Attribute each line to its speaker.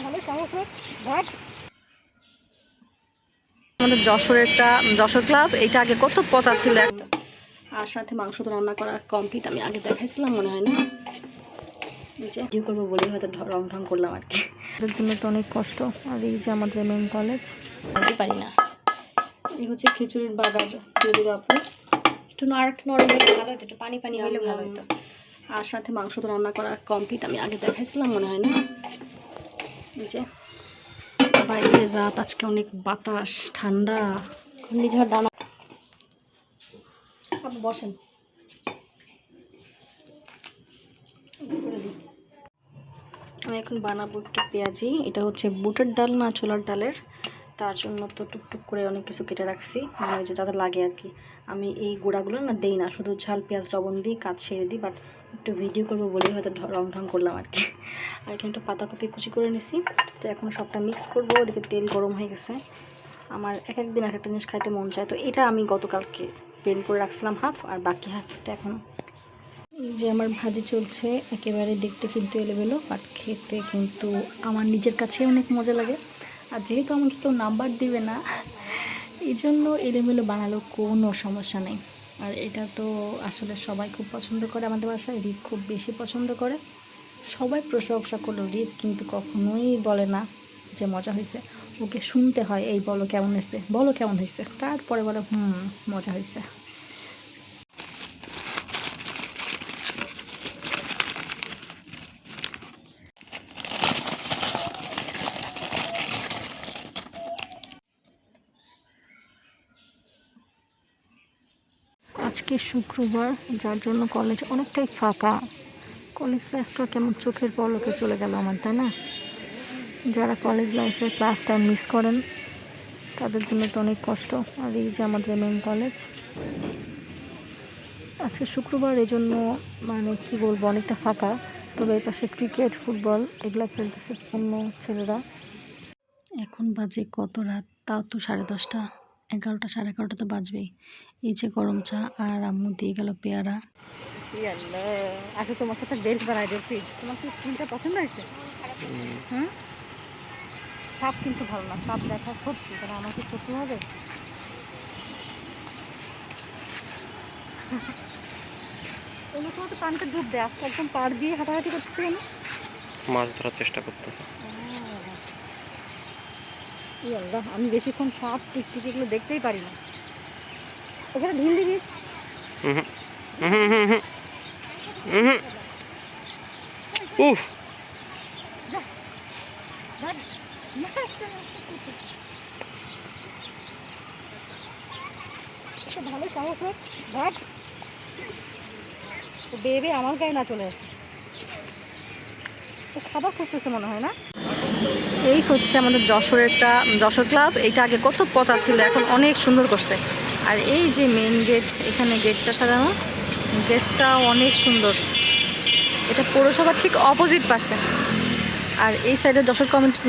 Speaker 1: ভালো
Speaker 2: আমাদের যশোরেরটা যশোর ক্লাব এইটা আগে কত পচা ছিল? একটা আর সাথে মাংস তো রান্না করা কমপ্লিট আমি আগে দেখাইছিলাম মনে হয় না? যে ভিডিও করব বলেই হয়তো রং ঢং করলাম আর কি। এর জন্য তো অনেক কষ্ট। আর এই যে আমাদের মেন কলেজ বলতে পারি না। এই হচ্ছে খিচুড়ির বাগার যদি আপনি একটু একটু নরম হলে ভালো হতো একটু পানি পানি হলে ভালো হতো। আর সাথে মাংস তো রান্না করা কমপ্লিট আমি আগে দেখাইছিলাম মনে হয় না? যে বাইরে রাত আজকে অনেক বাতাস ঠান্ডা। ঘূর্ণিঝড় ডানা। আপনি বসেন। আমি এখন বানাবো একটু পেঁয়াজি। এটা হচ্ছে বুটের ডাল না ছোলার ডালের। তার জন্য তো টুকটুক করে অনেক কিছু কেটে রাখছি। মানে যে যাতে লাগে আর কি। আমি এই গুঁড়াগুলো না দেই না শুধু ঝাল পেঁয়াজ লবণ দিই কাজ ছেড়ে দিই বাট একটু ভিডিও করব বলেই হয়তো রং ঢং করলাম আর কি। আর এখানে একটু পাতাকপি কুচি করে নিছি। তো এখন সবটা মিক্স করব, ওদিকে তেল গরম হয়ে গেছে। আমার এক এক দিন এক একটা জিনিস খাইতে মন চায়। তো এটা আমি গতকালকে পেন করে রাখছিলাম হাফ আর বাকি হাফটা এখন যে আমার ভাজি চলছে, একেবারে দেখতে কিন্তু এলোমেলো বাট খেতে কিন্তু আমার নিজের কাছে অনেক মজা লাগে। আর যেহেতু আমাকে কেউ নাম্বার দিবে না, এই জন্য এলোমেলো বানালো কোনো সমস্যা নেই। আর এটা তো আসলে সবাই খুব পছন্দ করে আমাদের বাসায় রিপ খুব বেশি পছন্দ করে। সবাই প্রশংসা করল রিপ কিন্তু কখনোই বলে না যে মজা হয়েছে। ওকে শুনতে হয়, এই বলো কেমন হয়েছে? বলো কেমন হয়েছে? তারপরে বলো, হুম, মজা হয়েছে। আজকে শুক্রবার, যার জন্য কলেজ অনেকটাই ফাঁকা। কলেজ লাইফটা কেমন চোখের পলকে চলে গেল আমার, তাই না? যারা কলেজ লাইফে ক্লাস টাইম মিস করেন, তাদের জন্য তো অনেক কষ্ট। আর এই যে আমাদের মেন কলেজ আজকে শুক্রবার, এই জন্য মানে কি বলব, অনেকটা ফাঁকা। তবে এই পাশে ক্রিকেট ফুটবল এগুলো খেলতেছে অন্য ছেলেরা। এখন বাজে কত রাত? তাও তো সাড়ে দশটা। এগারোটা সাড়ে এগারোটা তো বাজবেই। এই যে গরম চা আর আম্মু দিয়ে গেল পেয়ারা।
Speaker 1: আচ্ছা তোমার সাথে বেল্ট বানাই দেখছি তোমার কি স্কিনটা পছন্দ হয়েছে? হুম? সাপ কিন্তু ভালো না সাপ দেখা সত্যি তাহলে আমার কি সত্যি হবে? অন্য সময় তো পানিতে ডুব দেয় আজকে একদম পাড় দিয়ে হাঁটাহাঁটি করতেছে কেন
Speaker 3: মাছ ধরার চেষ্টা করতেছে।
Speaker 1: আল্লাহ আমি বেশিক্ষণ সাপ টিকটিকি এগুলো দেখতেই পারি না। ওখানে ঢিল দিবি।
Speaker 3: উফ।
Speaker 1: ভালো সাহস হোক বেবে আমার গায়ে না চলে আসে। ও খাবার খুঁজতেছে মনে হয় না?
Speaker 2: এই হচ্ছে আমাদের যশোরেরটা, যশোর ক্লাব। এটা আগে কত পচা ছিল, এখন অনেক সুন্দর করছে। আর এই যে মেন গেট এখানে গেটটা সাজানো গেটটা অনেক সুন্দর। এটা পৌরসভার ঠিক অপোজিট পাশে। আর এই সাইডে যশোর কমিটি